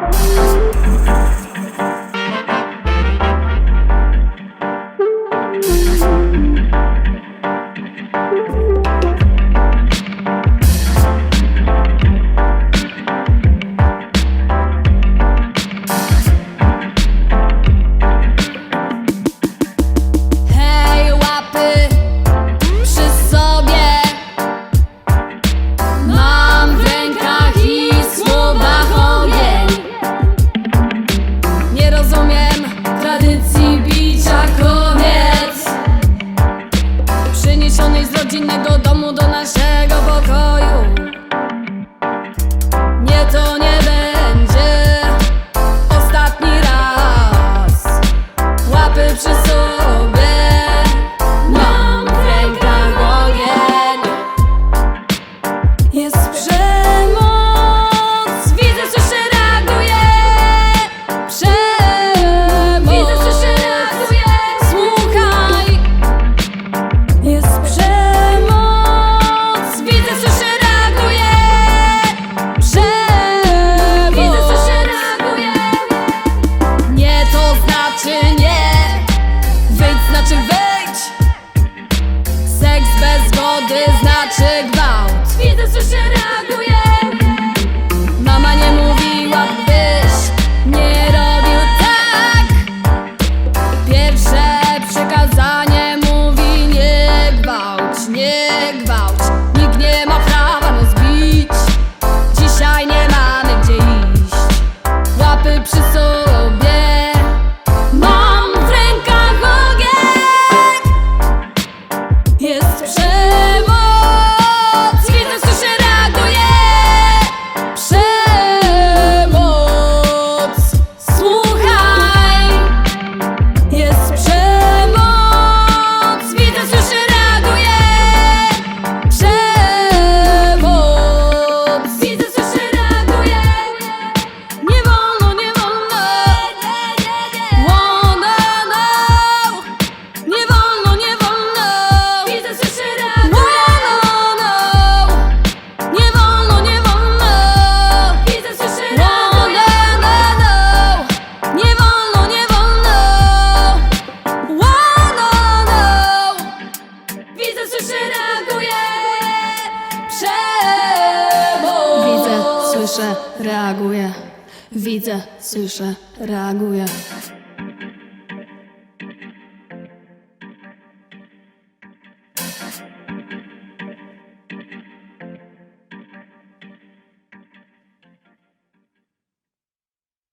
Bye. rodzinnego domu do naszego pokoju. Nie to nie młody znaczy gwałt. Widzę, słyszę, reaguję Mama nie mówiła, byś nie robił tak. Pierwsze przekazanie mówi nie gwałć, nie gwałć. Nikt nie ma prawa nas bić. Dzisiaj nie mamy gdzie iść. Łapy przy sobie słyszy, reaguje przemoc. Widzę, słyszę, reaguje. Widzę, słyszę, reaguje.